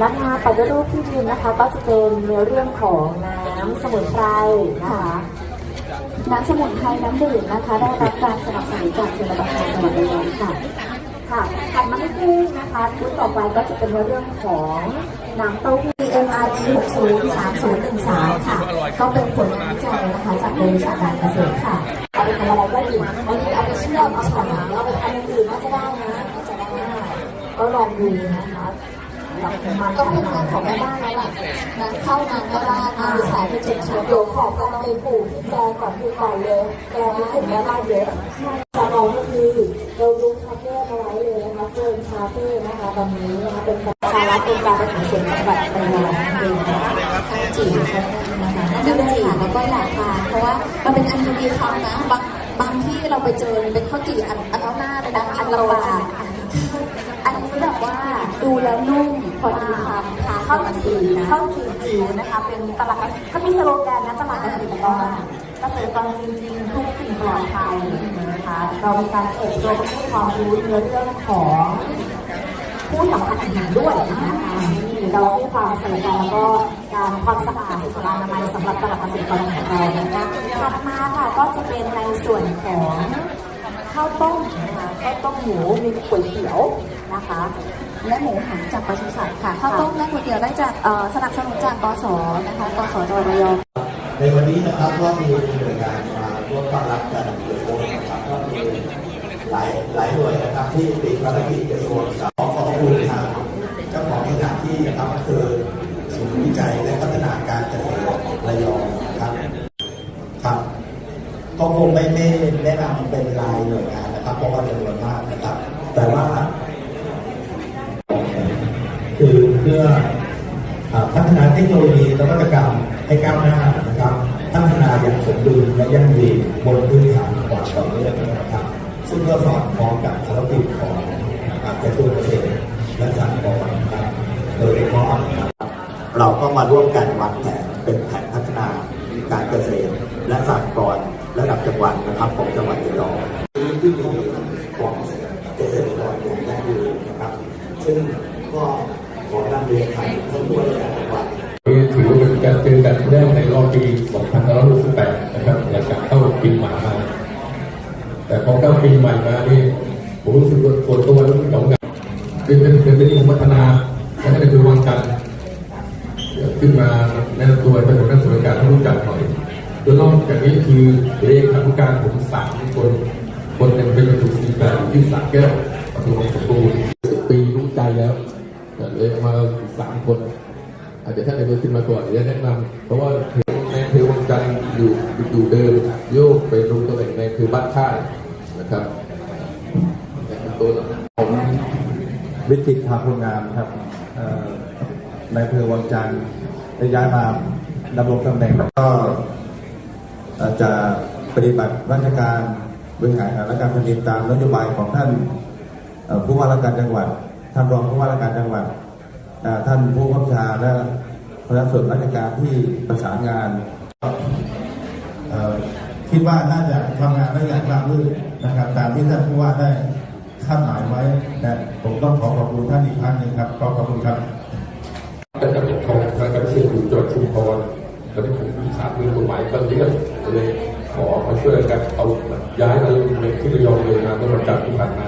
ปฏิรูปที่ดินนะคะ ก็จะเป็นในเรื่องของน้ำสมุนไพรนะคะน้ำสมุนไพรน้ำดื่มนะคะ ได้รับการสนับสนุนจากชลประทานจังหวัดระยองค่ะค่ะถัดมานิดนึงนะคะชุดต่อไปก็จะเป็นในเรื่องของน้ำเต้าหู้ MRE 603013ค่ะ ก็เป็นผลงานวิจัยนะคะจากโดยวิชาการเกษตรค่ะเอาไปทำอะไรก็ดีบางทีเอาไปเชื่อมเอาไปทำเอาไปทำอย่างอื่นน่าจะได้นะน่าจะได้ก็ลองดูนะคะ หลักมันก็เป็นงานของแม่บ้านแล้วล่ะงานเข้างานแม่บ้านงาสาหกิจชุมชนเดี๋ยขอพาไปปลูกที่แกก่อนคือก่อนเลยแกมีกลุ่มแม่บ้านเยอะจะลองก็คือเราดูคาเฟ่มาไว้เลยนะคะเฟิร์นคาเฟ่นะคะตอนนี้นะคะเป็นสาระเป็นการประถมสวนจังหวัดระยองนั่นเองนะคะจีบเขานะคะนั่นเลยค่ะแล้วก็อยากทานเพราะว่ามันเป็นอันดีคำนะบางบางที่เราไปเจอเป็นข้าวจี่อันอันเอาหน้าเลยนะอันละบาทอันนี้แบบว่าดูแล้วนุ่ม พอดีคำทานข้าวจีดีนะข้าวจีจิ๋วนะคะ เป็นตลาดเขามีสโลแกนนะตลาดเกษตรกรเกษตรกรจริงๆทุกสิ่งปลอดภัยนะคะ เรามีการเปิดตัวให้ความรู้ในเรื่องของผู้สัมผัสอาหารด้วยนะคะเราให้ความใส่ใจแล้วก็การความสะอาดสุขอนามัยสำหรับตลาดเกษตรกรของเรานะคะถัดมาค่ะก็จะเป็นในส่วนของ ข้าวต้มนะคะข้าวต้มหมูมีก๋วยเตี๋ยวนะคะ และหมูหันจากปศุสัตว์ค่ะข้าวต้มและก๋วยเตี๋ยวได้จากเอ่อสนับสนุนจากกสนะคะกสจังหวัดระยอง ในวันนี้นะครับก็มีหน่วยงานมาร่วมต้อนรับกันเกี่ยวกับนะครับก็มีหลายหลายหน่วยนะครับที่ติดภารกิจกระทรวงสาธารณสุขขอบคุณทางเจ้าของสถานที่นะครับก็คือศูนย์วิจัยและพัฒนาการเกษตรระยองนะครับครับ ก็คงไม่ไม่แนะนำเป็นรายหน่วยงานนะครับเพราะว่าจำนวนมากนะครับ แต่ว่า คือเพื่อพัฒนาเทคโนโลยีนวัตกรรมให้ก้าวหน้านะครับ พัฒนาอย่างสมดุลและยั่งยืนบนพื้นฐานความต่อเนื่องนะครับ ซึ่งก็สอดคล้องกับภารกิจของอ่ากระทรวงเกษตรและสหกรณ์นะครับโดยเฉพาะนะครับเราก็มาร่วมกันวางแผนเป็นแผนพัฒนาการเกษตรและสหกรณ์ วัดนะครับของจังหวัดระยองที่มีของเกษตรกรอย่างยั่งยืนนะครับ ซึ่งก็ขอนำเรียนทางท่านผู้ว่าราชการจังหวัดถือว่าเป็นการเจอกันแรกในรอบปี 2568 นะครับหลังจากเข้าปีใหม่มา แต่พอเข้าปีใหม่มานี่ผมรู้สึกว่าส่วนตัวรู้สึกเหงาเหงาเป็นเป็นเป็นเป็นที่พัฒนาและให้ในตัววังจันทร์ขึ้นมาแนะนำตัวเป็นหัวหน้าส่วนการให้รู้จักหน่อย แล้วนอกจากนี้คือเลขาธิการผมสามคน คนหนึ่งเป็นประธานสีแบบที่สระแก้วประตูสมบูรณ์สิบปีรู้ใจแล้วเลยมาสามคน อาจจะท่านนายกขึ้นมาก่อนเดี๋ยวแนะนำเพราะว่าในอำเภอวังจันทร์อยู่อยู่เดิมโยกไปลงตำแหน่งในอำเภอบ้านค่ายนะครับตัวผมวิจิตรภาพงามครับในอำเภอวังจันทร์ได้ย้ายมาดำรงตำแหน่งก็ จะปฏิบัติราชการบริหารราชการแผ่นดินตามนโยบายของท่านผู้ว่าราชการจังหวัด ท่านรองผู้ว่าราชการจังหวัด ท่านผู้บัญชาและคณะส่วนราชการที่ประสานงานคิดว่าน่าจะทำงานได้อย่างราบรื่นนะครับ ตามที่ท่านผู้ว่าได้คาดหมายไว้นะผมต้องขอขอบคุณท่านอีกครั้งหนึ่งครับขอขอบคุณครับ มีกฎหมายก็เรียกเลยขอมาช่วยกันเอาย้ายมาลงที่ระยองเลยนะเมื่อวันจันทร์ที่ผ่านมา